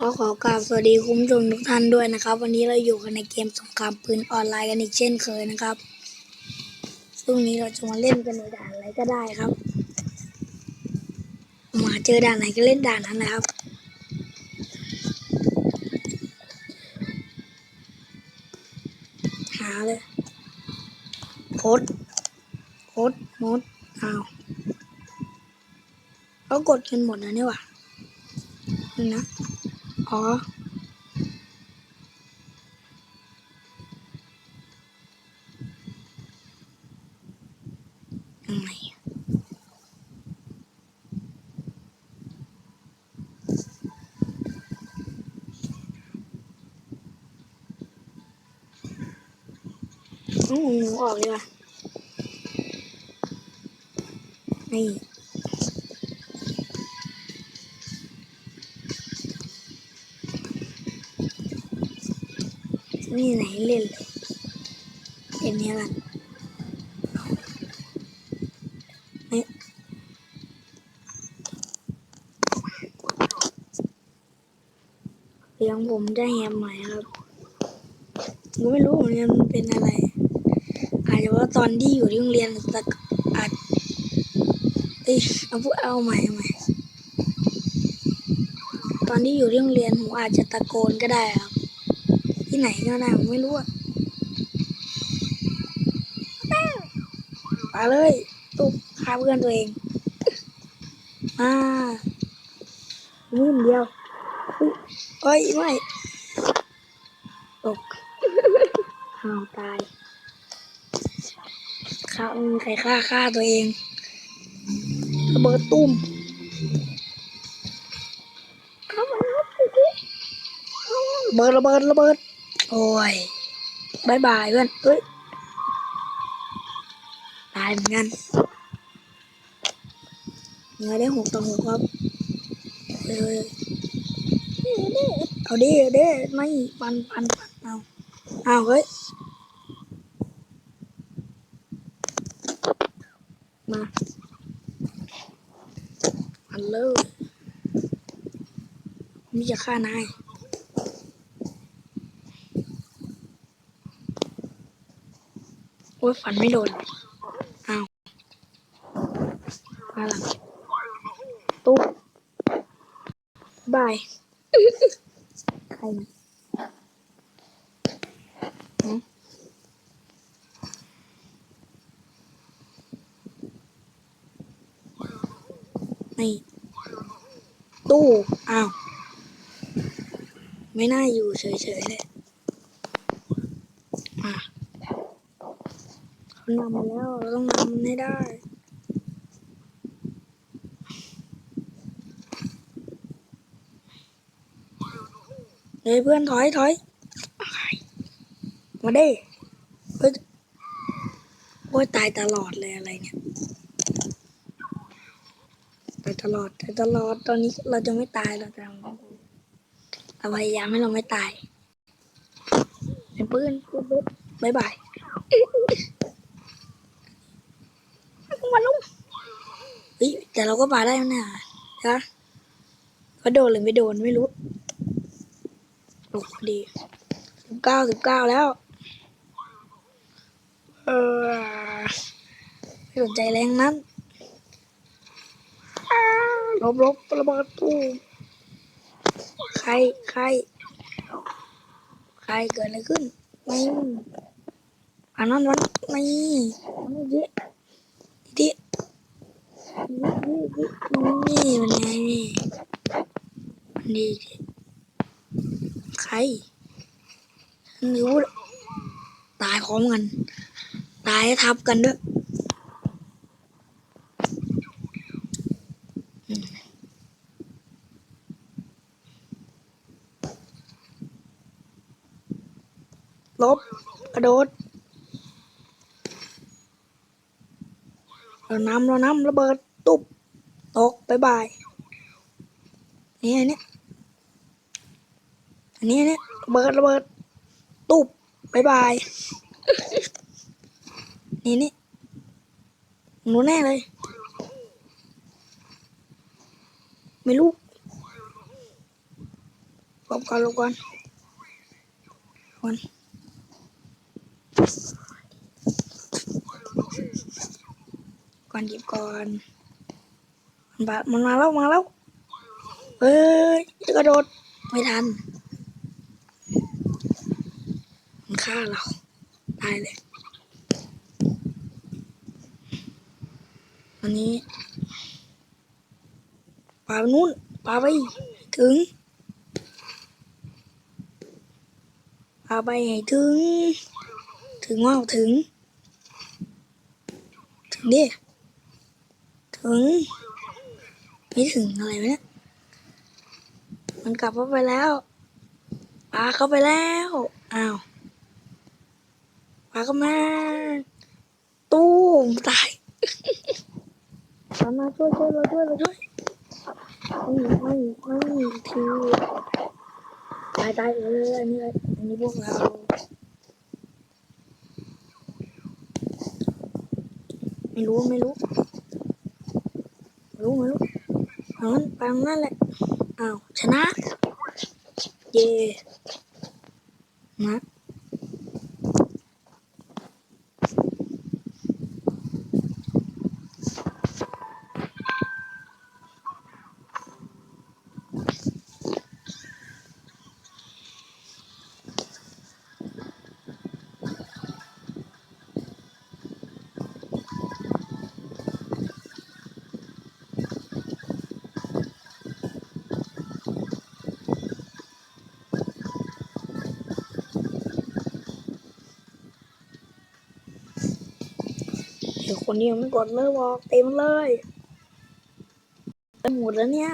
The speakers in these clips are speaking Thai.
ขอขอกราบสวัสดีคุณผู้ชมทุกท่านด้วยนะครับ วันนี้เราอยู่กันในเกมสงครามปืนออนไลน์กันอีกเช่นเคยนะครับซึ่งวันนี้เราจะมาเล่นกันในด่านอะไรก็ได้ครับ มาเจอด่านไหนก็เล่นด่านนั้นนะครับ หาเลยโคดโคดมดอ้าวเขากดกันหมดแล้วนี่หว่านี่นะ อ๋อยังไง ให้เล่นเลยเล่นเนี้ยกันไม่เสียงผมจะแหบหน่ครับผมไม่รู้เหมือนกันมันเป็นอะไรอาจจะว่าตอนที่อยู่ที่โรงเรียนตะอาจเอ้ยเอาพูดเอาใหม่เอาใหม่ตอนที่อยู่ที่โรงเรียนผมอาจจะตะโกนก็ได้ครับ ที่ไหนก็ได้ผมไม่รู้อะไปเลยตุ๊บฆ่าเพื่อนตัวเอง มามือเดียวเอ้ยไม่ตกอ้าตายฆ่ามใครฆ่าฆ่าตัวเองระเบิดตุ้มระเบิดระเบิดระเบิด โอ้ยบายบายเพื่อนเอ้ยตายเหมือนกันเนื้อได้หกต่อหกครับเออเอาดิเอาดิไม่ปันปันปันเอาเอาเฮ้ยมาอันเลยมีจะฆ่านาย โอ้ยฝันไม่โดน อ้าวมาหลังตุ๊บบาย ใครนะนี่ตู้ อ้าว ไม่น่าอยู่เฉยๆเลยมา เขานำมาแล้วเราต้องนำมันให้ได้เฮ้ยเพื่อนถอยถอยมาดิเฮ้ยโอ้ยตายตลอดเลยอะไรเนี่ยตายตลอดตายตลอดตอนนี้เราจะไม่ตายเราจะเราพยายามให้เราไม่ตายเป็นปืนปืนปืนบายบายมาลุงเฮ้ย แต่เราก็ปาได้นะใช่ปะเขาโดนหรือไม่โดนไม่รู้โอ้ดีสิบเก้าสิบเก้าแล้ว เออไม่สนใจแรงนั้นลบลบระเบิดตู้มใครใครใครเกิดอะไรขึ้นไม่อันนั้นวันไม่ไม่เยอะดิ นี่มันไงนี่นี่ใครนรู้วตายพร้อมกัน ตายทับกันด้วยอืมลบกระโดดเรานำเรานำระเบิด ตกบายบายนี่อันนี้อันนี้อันเนี้ยระเบิดระเบิดตุบบายบาย นี่นี่หนูแน่เลย ไม่รู้ลบก่อนลบก่อนก่อนก่อนหยิบก่อนมัน บามันมาแล้วมาแล้วเฮ้ยจะกระโดดไม่ทัน มันฆ่าเราตายเลยอันนี้ปลาไปนู่นปลาไปถึงปลาไปให้ถึง ถึงว่าถึง ถึงดิถึง ไม่ถึงอะไรวะเนี่ย มันกลับเข้าไปแล้วปลาเข้าไปแล้ว อ้าวปลาเข้ามา ตู้มตายมามาช่วยช่วยเราช่วยเราช่วยไม่ไม่ไม่ทีตายตายเอออันนี้อันนี้พวกเราไม่รู้ไม่รู้ไม่รู้ไม่รู้ เอางั้นไปตรงนั่นแหละอ้าวชนะ เย่นะ เดี๋ยวคนนี้ยังไม่กดเลยบอกเต็มเลยไปหมดแล้วเนี่ย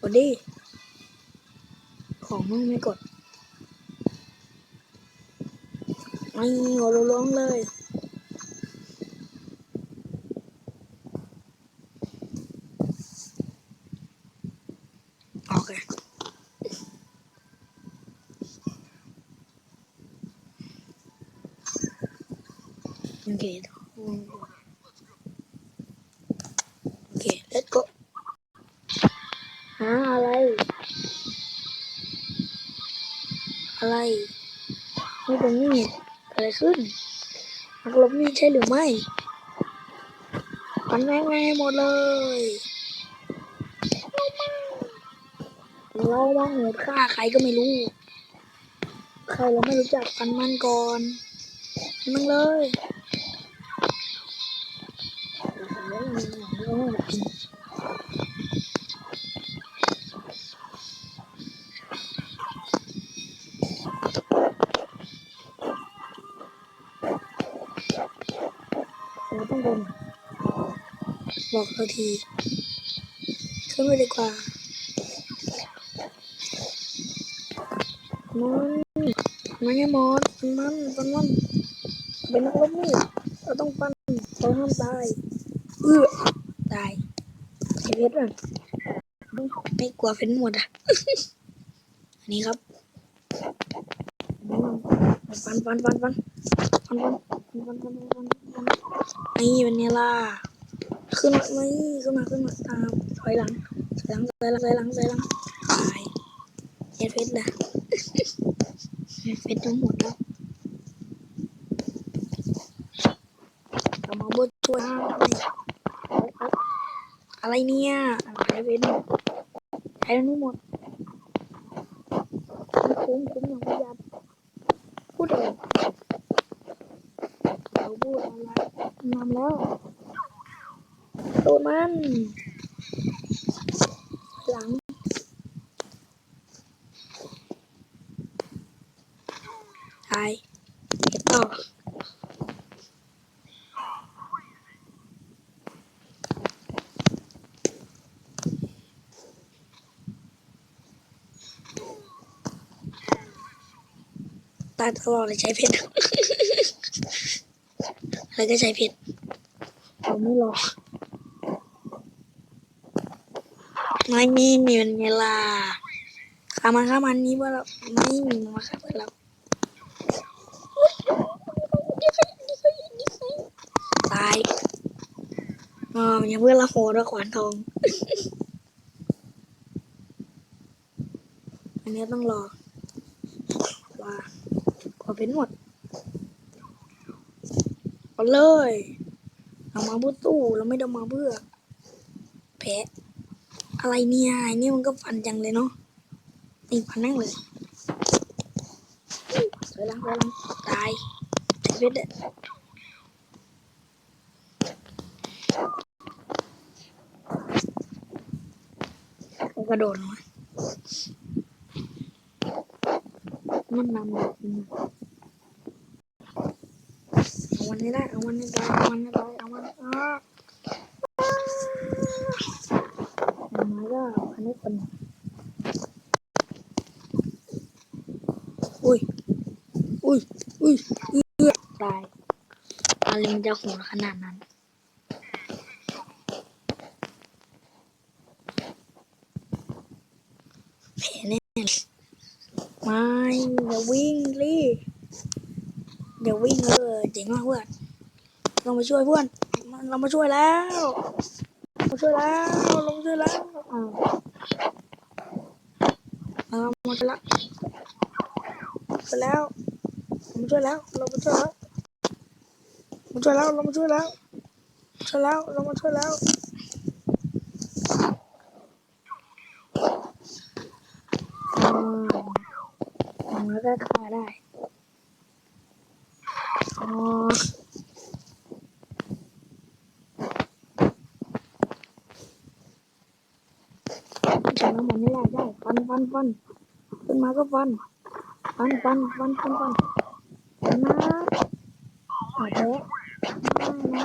กดดิ ของมึงไม่กดไม่หัวร้องเลย โอเค โอเคโอเค let's go หาอะไร อะไรนี่ตรงนี้เกิดอะไรขึ้นนักรบนี่ใช่หรือไม่ปันแม่งแม่งหมดเลยเรามาโหดฆ่าใครก็ไม่รู้ใครเราไม่รู้จักปันมันก่อนมันเลย บอกเราที ขึ้นไปดีกว่ามันมันไงมอสมันมันมันเป็นนักรบนี่เราต้องปั้นเราห้ามตายเอื้อตายไอเพชรอะไม่กลัวเฟ้นหมดอะ อันนี้ครับฟันฟันฟันฟันฟันฟันฟันฟันฟันฟันฟันนี่เป็นไงล่ะ ขึ้นมาไม่ขึ้นมาขึ้นมาตามถอยหลังถอยหลังถอยหลังถอยหลังถอยหลังตายเอเพชรล่ะเฟซทั้งหมดแล้วกลับมาบดช่วยอะไรเนี่ยอะไรเฟซใช้ทั้งหมดคุ้มคุ้มอย่างประหยัดพูดเองเราพูดอะไรนำแล้ว มัน หลัง ตายเก็บต่อตายตลอดเลยใช้เพชรอะไรก็ใช้เพชรเราไม่รอ ไม่มีมีเป็นไงล่ะฆ่ามันฆ่ามันนี่เพื่อนเราไม่มีมาฆ่าเพื่อนเราตายอ๋ออย่าเพื่อนละโหดละขวานทอง อันนี้ต้องรอว่าขอเป็นหมดเอาเลย เรามาเพื่อตู้เราไม่ได้มาเพื่อแพ้ อะไรเนี่ยไอ้นี่มันก็ฟันจังเลยเนาะนี่ฟันนั่งเลยสวยลังสวยลังตายตายเพชรเด็ดเขากระโดดลงมามันนำเลยเอาวันนี้ได้เอาวันนี้ได้เอาวันนี้ได้เอาวันนี้ อ้าอย่างน้อยก็อันนี้เป็นอุ้ยอุ้ยอุ้ยเอื้อตายอะไรมันจะโหดขนาดนั้น แผลแน่เลยไม่อย่าวิ่งรีอย่าวิ่งเลยเจ๋งมากเพื่อน เรามาช่วยเพื่อน เรามาช่วยแล้ว ช่วยแล้วเรามาช่วยแล้วอ้าวเรามาช่วยล้วไปแล้วเรามช่วยแล้วเรามาช่วยแล้วผมช่วยแล้วเรามาช่วยแล้วช่วยแล้วเรามาช่วยแล้วอ่าอย่างน้อยก็ฆ่าได้อ๋อ ฉันเอามันไม่ได้ได้ ฟันฟันฟันขึ้นมาก็ฟันฟันฟันฟันฟันฟันชนะโอ้โหนะ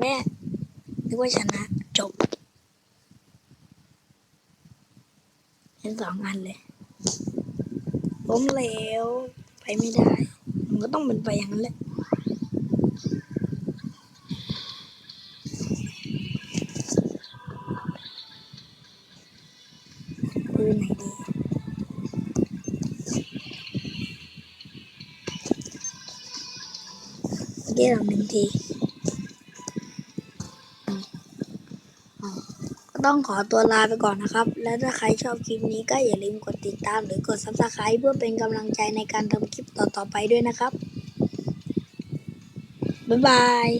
แม่นึกว่าชนะจบ เห็นสองอันเลยล้มเหลวไปไม่ได้ มันก็ต้องเป็นไปอย่างนั้นแหละ ปืนไหนดีเมื่อกี้เราหนึ่งที ก็ต้องขอตัวลาไปก่อนนะครับ แล้วถ้าใครชอบคลิปนี้ก็อย่าลืมกดติดตามหรือกด subscribe เพื่อเป็นกำลังใจในการทำคลิปต่อๆไปด้วยนะครับ บ๊ายบาย